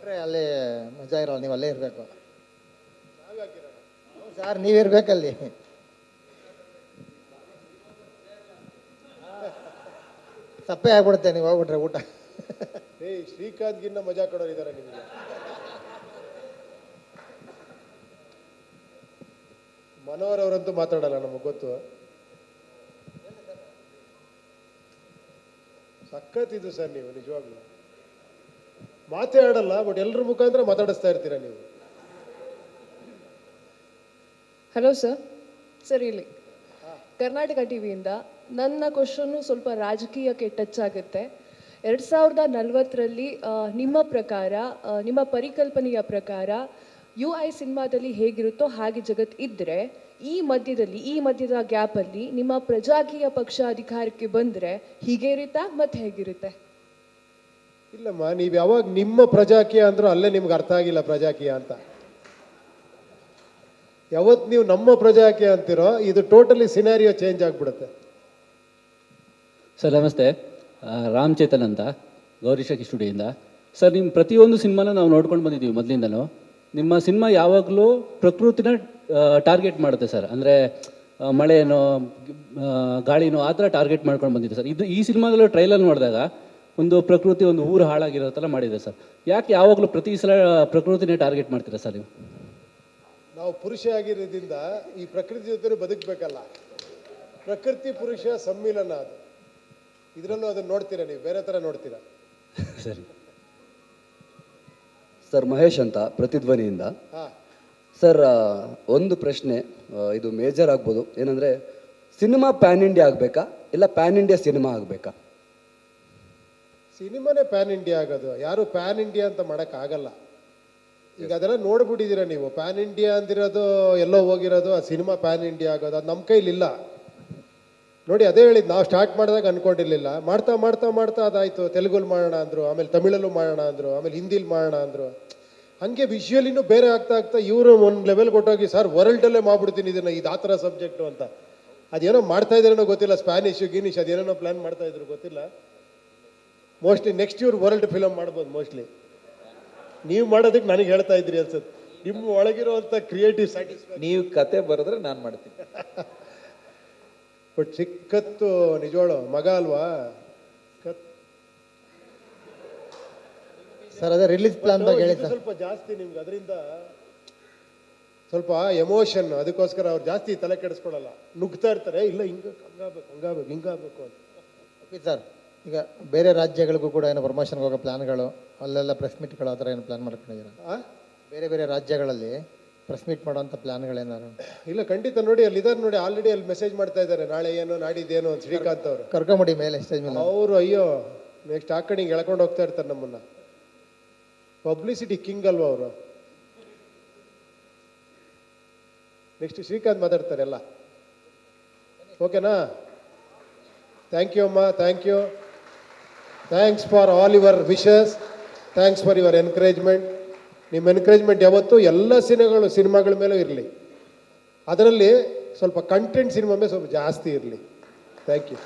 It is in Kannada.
ಕೊಟ್ರೆ ಅಲ್ಲಿ ಮಜಾ ಇರೋಲ್ಲ ನೀವು ಅಲ್ಲೇ ಇರಬೇಕು. ಸರ್ ನೀವಿರ್ಬೇಕಲ್ಲಿ ಸಪ್ಪೆ ಆಗ್ಬಿಡುತ್ತೆ, ನೀವು ಹೋಗ್ಬಿಟ್ರೆ ಊಟ. ಏಯ್, ಶ್ರೀಕಾಂತ್ಗಿನ್ನ ಮಜಾ ಕೊಡೋರು ಇದ್ದಾರೆ ನಿಮಗೆ. ಮನೋಹರ್ ಅವರಂತೂ ಮಾತಾಡಲ್ಲ, ನಮಗೆ ಗೊತ್ತು. ಇದು ಸರ್ ನೀವು, ನಿಜವಾಗ್ಲೂ. ಮಾತೇ ಆಡಲ್ಲ ಬಟ್ ಎಲ್ಲರ ಮುಖಾಂತರ ಮಾತಾಡಿಸ್ತಾ ಇರ್ತೀರಾ ನೀವು? ಹಲೋ ಸರ್ ಸರ್ ಇಲ್ಲಿ. ಕರ್ನಾಟಕ ಟಿವಿಯಿಂದ ನನ್ನ ಕ್ವಶನ್ನು ಸ್ವಲ್ಪ ರಾಜಕೀಯಕ್ಕೆ ಟಚ್ ಆಗುತ್ತೆ. ಎರಡು ಸಾವಿರದ ನಲವತ್ತರಲ್ಲಿ ನಿಮ್ಮ ಪ್ರಕಾರ ನಿಮ್ಮ ಪರಿಕಲ್ಪನೆಯ ಪ್ರಕಾರ ಯು ಐ ಸಿನಿಮಾದಲ್ಲಿ ಹೇಗಿರುತ್ತೋ ಹಾಗೆ ಜಗತ್ ಇದ್ದರೆ ಈ ಮಧ್ಯದಲ್ಲಿ, ಈ ಮಧ್ಯದ ಗ್ಯಾಪಲ್ಲಿ ನಿಮ್ಮ ಪ್ರಜಾಕೀಯ ಪಕ್ಷ ಅಧಿಕಾರಕ್ಕೆ ಬಂದರೆ ಹೀಗೆ ಇರುತ್ತಾ ಮತ್ತೆ ಹೇಗಿರುತ್ತೆ? ಇಲ್ಲಮ್ಮ, ನೀವು ಯಾವಾಗ ನಿಮ್ಮ ಪ್ರಜಾಕೀಯ ಅಂದ್ರೂ ಅಲ್ಲೇ ನಿಮ್ಗೆ ಅರ್ಥ ಆಗಿಲ್ಲ ಪ್ರಜಾಕೀಯ ಅಂತ. ಯಾವತ್ತು ನೀವು ನಮ್ಮ ಪ್ರಜಾಕೀಯ ಅಂತಿರೋ, ಇದು ಟೋಟಲಿ ಸಿನಾರಿಯೋ ಚೇಂಜ್ ಆಗಿಬಿಡುತ್ತೆ. ಸರ್, ನಮಸ್ತೆ. ರಾಮ್ ಚೇತನ್ ಅಂತ ಗೌರಿಶಕಿ ಸ್ಟುಡಿಯೋಯಿಂದ. ಸರ್ ನಿಮ್ಮ ಪ್ರತಿಯೊಂದು ಸಿನಿಮಾನ ನಾವು ನೋಡ್ಕೊಂಡು ಬಂದಿದ್ದೀವಿ ಮೊದಲಿಂದಲೂ. ನಿಮ್ಮ ಸಿನಿಮಾ ಯಾವಾಗಲೂ ಪ್ರಕೃತಿನ ಟಾರ್ಗೆಟ್ ಮಾಡುತ್ತೆ ಸರ್. ಅಂದರೆ ಮಳೆನೋ ಗಾಳಿನೋ, ಆ ಥರ ಟಾರ್ಗೆಟ್ ಮಾಡ್ಕೊಂಡು ಬಂದಿದೆ ಸರ್. ಇದು ಈ ಸಿನಿಮಾದಲ್ಲೂ ಟ್ರೈಲರ್ ನೋಡಿದಾಗ ಒಂದು ಪ್ರಕೃತಿ ಒಂದು ಊರು ಹಾಳಾಗಿರೋ ಥರ ಮಾಡಿದೆ ಸರ್. ಯಾಕೆ ಯಾವಾಗಲೂ ಪ್ರತಿ ಸಲ ಪ್ರಕೃತಿನೇ ಟಾರ್ಗೆಟ್ ಮಾಡ್ತೀರಾ ಸರ್ ನೀವು? ನಾವು ಪುರುಷ ಆಗಿರೋದ್ರಿಂದ ಈ ಪ್ರಕೃತಿ ಜೊತೆ ಬದುಕಬೇಕಲ್ಲ. ಪ್ರಕೃತಿ ಪುರುಷ ಸಮ್ಮಿಲನ ಅದು. ಇದರಲ್ಲೂ ಅದನ್ನ ನೋಡ್ತೀರಾ ನೀವು? ಬೇರೆ ಥರ ನೋಡ್ತೀರಾ? ಸರಿ. ಸರ್ ಮಹೇಶ್ ಅಂತ ಪ್ರತಿಧ್ವನಿಯಿಂದ. ಹಾ. ಸರ್ ಒಂದು ಪ್ರಶ್ನೆ ಇದು ಮೇಜರ್ ಆಗ್ಬೋದು. ಏನಂದರೆ ಸಿನಿಮಾ ಪ್ಯಾನ್ ಇಂಡಿಯಾ ಆಗಬೇಕಾ ಇಲ್ಲ ಪ್ಯಾನ್ ಇಂಡಿಯಾ ಸಿನಿಮಾ ಆಗಬೇಕಾ? ಸಿನಿಮಾನೇ ಪ್ಯಾನ್ ಇಂಡಿಯಾ ಆಗೋದು. ಯಾರು ಪ್ಯಾನ್ ಇಂಡಿಯಾ ಅಂತ ಮಾಡೋಕ್ಕಾಗಲ್ಲ ಈಗ ಅದೆಲ್ಲ ನೋಡ್ಬಿಟ್ಟಿದ್ದೀರಾ ನೀವು? ಪ್ಯಾನ್ ಇಂಡಿಯಾ ಅಂದಿರೋದು, ಎಲ್ಲೋ ಹೋಗಿರೋದು, ಆ ಸಿನಿಮಾ ಪ್ಯಾನ್ ಇಂಡಿಯಾ ಆಗೋದು, ಅದು ನಮ್ಮ ಕೈಲಿಲ್ಲ. ನೋಡಿ, ಅದೇ ಹೇಳಿದ್, ನಾವು ಸ್ಟಾರ್ಟ್ ಮಾಡಿದಾಗ ಅನ್ಕೊಂಡಿರ್ಲಿಲ್ಲ. ಮಾಡ್ತಾ ಮಾಡ್ತಾ ಮಾಡ್ತಾ ಅದಾಯಿತು. ತೆಲುಗಲ್ಲಿ ಮಾಡೋಣ ಅಂದರು, ಆಮೇಲೆ ತಮಿಳಲ್ಲೂ ಮಾಡೋಣ ಅಂದರು, ಆಮೇಲೆ ಹಿಂದಿಲಿ ಮಾಡೋಣ ಅಂದರು. ಹಾಗೆ ವಿಷುವಲಿನೂ ಬೇರೆ ಆಗ್ತಾ ಆಗ್ತಾ ಇವರು ಒಂದು ಲೆವೆಲ್ ಕೊಟ್ಟೋಗಿ, ಸರ್ ವರ್ಲ್ಡಲ್ಲೇ ಮಾಡ್ಬಿಡ್ತೀನಿ ಇದನ್ನು ಇದು ಆ ಥರ ಸಬ್ಜೆಕ್ಟು ಅಂತ. ಅದೇನೋ ಮಾಡ್ತಾ ಇದ್ದಾರೇನೋ ಗೊತ್ತಿಲ್ಲ ಸ್ಪ್ಯಾನಿಷು ಗಿನಿಶ್ ಅದೇನೋ ಪ್ಲ್ಯಾನ್ ಮಾಡ್ತಾ ಇದ್ರು, ಗೊತ್ತಿಲ್ಲ. Mostly next year world film ಮಾಡ್ಬೋದು ಮೋಸ್ಟ್ಲಿ ನೀವು ಮಾಡೋದಕ್ಕೆ ನನಗೆ ಹೇಳ್ತಾ ಇದ್ರಿ ಅನ್ಸುತ್ತೆ. ನಿಮ್ಮ ಒಳಗಿರುವಂಥ ಕ್ರಿಯೇಟಿವ್ ಸ್ಯಾಟಿಸ್ಫೈ ನೀವು ಕತೆ ಬರೆದ್ರೆ ನಾನು ಮಾಡ್ತೀನಿ. ಬಟ್ ಚಿಕ್ಕತ್ತು ನಿಜವಾಳು ಮಗ ಅಲ್ವಾ? ಕತ್ ಸರ್ ಅದೇ ರಿಲೀಸ್ ಪ್ಲಾನ್ ಬಗ್ಗೆ ಹೇಳಿ ಸರ್ ಸ್ವಲ್ಪ ಜಾಸ್ತಿ ನಿಮ್ಗೆ ಅದರಿಂದ ಸ್ವಲ್ಪ ಎಮೋಷನ್ ಅದಕ್ಕೋಸ್ಕರ ಅವ್ರು ಜಾಸ್ತಿ ತಲೆ ಕೆಡಿಸ್ಕೊಳಲ್ಲ. ನುಗ್ತಾ ಇರ್ತಾರೆ ಇಲ್ಲ ಹಿಂಗ ಹಂಗಾಗ್ಬೇಕು ಹಂಗಾಗ್ಬೇಕು ಹಿಂಗಾಗ್ಬೇಕು ಅಂತ. ಓಕೆ ಸರ್ ಈಗ ಬೇರೆ ರಾಜ್ಯಗಳಿಗೂ ಕೂಡ ಏನು ಪ್ರಮೋಷನ್ಗೆ ಹೋಗೋ ಪ್ಲಾನ್ಗಳು ಅಲ್ಲೆಲ್ಲ ಪ್ರೆಸ್ ಮೀಟ್ಗಳು ಆ ಥರ ಏನು ಪ್ಲಾನ್ ಮಾಡ್ಕೊಂಡಿದ್ದೀರಾ? ಬೇರೆ ಬೇರೆ ರಾಜ್ಯಗಳಲ್ಲಿ ಪ್ರೆಸ್ ಮೀಟ್ ಮಾಡೋಂಥ ಪ್ಲಾನ್ಗಳೇನಾರು ಇಲ್ಲ ಖಂಡಿತ ನೋಡಿ ಅಲ್ಲಿ ಇದಾರೆ ನೋಡಿ ಆಲ್ರೆಡಿ ಅಲ್ಲಿ ಮೆಸೇಜ್ ಮಾಡ್ತಾ ಇದ್ದಾರೆ ನಾಳೆ ಏನು ನಾಡಿದ್ದೇನು ಅಂತ ಶ್ರೀಕಾಂತ್ ಅವರು. ಕರ್ಕೊಂಬಿಡಿ ಮೇಲೆ ಸ್ಟೇಜ್ ಮೇಲೆ. ಅವರು ಅಯ್ಯೋ ನೆಕ್ಸ್ಟ್ ಆ ಕಡೆ ಹಿಂಗೆ ಎಳ್ಕೊಂಡು ಹೋಗ್ತಾ ಇರ್ತಾರೆ ನಮ್ಮನ್ನ. ಪಬ್ಲಿಸಿಟಿ ಕಿಂಗ್ ಅಲ್ವಾ ಅವರು. ನೆಕ್ಸ್ಟ್ ಶ್ರೀಕಾಂತ್ ಮಾತಾಡ್ತಾರೆ ಎಲ್ಲ. ಓಕೆನಾ ಥ್ಯಾಂಕ್ ಯು ಅಮ್ಮ thank you thanks for all your wishes thanks for your encouragement ನಿಮ್ಮ ಎನ್ಕರೇಜ್ಮೆಂಟ್ ಯಾವತ್ತೂ ಎಲ್ಲ ಸಿನಿಮಾಗಳು, ಸಿನಿಮಾಗಳ ಮೇಲೂ ಇರಲಿ. ಅದರಲ್ಲಿ ಸ್ವಲ್ಪ ಕಂಟೆಂಟ್ ಸಿನಿಮಾ ಮೇಲೆ ಸ್ವಲ್ಪ ಜಾಸ್ತಿ ಇರಲಿ. Thank you